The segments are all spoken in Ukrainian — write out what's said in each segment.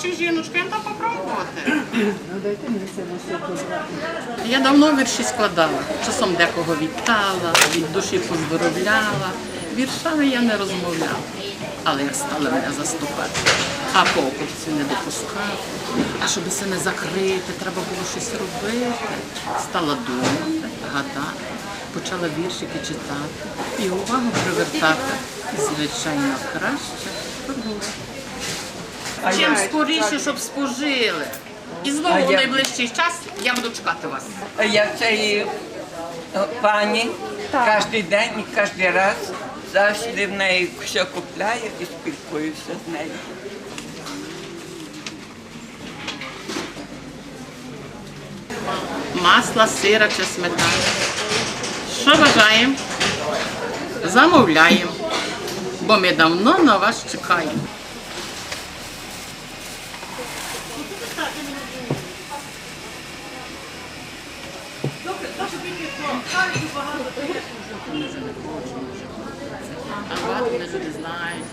хороші жіночки, я там попробувати. Я давно вірші складала. Часом декого вітала, від душі поздоровляла. Віршами я не розмовляла. Але як стали мене заступати, а покупців не допускати. А щоб це не закрити, треба було щось робити. Стала думати, гадати, почала віршики читати і увагу привертати. Звичайно, краще торгувати. Чим скоріше, щоб спожили. І знову в я- найближчий час я буду чекати вас. Я цієї пані кожен день і кожен раз завжди в неї все купляю і спілкуюся з нею. Масла, сира чи сметана. Що бажаємо? Замовляємо. Бо ми давно на вас чекаємо. А багато не люди знають.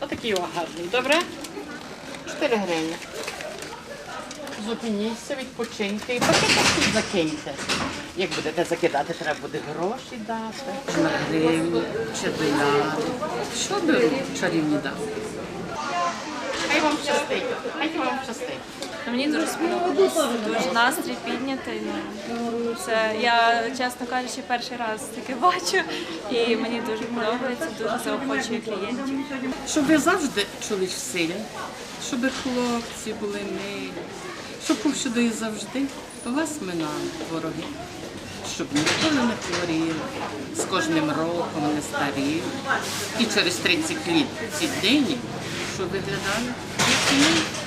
Отакий гарний, добре? 4 гривні. Зупиніться, відпочиньте і пакетик закиньте. Як будете закидати, треба буде гроші дати. На гривні чи доляри. Що беру чарівні дати? Хай вам щастить, хай вам щастить. Мені дуже сподобалось, дуже настрій піднятий. Ну, це я, чесно кажучи, перший раз таке бачу, і мені дуже подобається, дуже заохочує клієнтів. Щоб ви завжди чоловіч сильні, щоб хлопці були милі, щоб повсюди і завжди вас минали вороги, щоб ніколи не хворіли, з кожним роком не старіли. І через 30 літ ці дині, щоб виглядали як ми.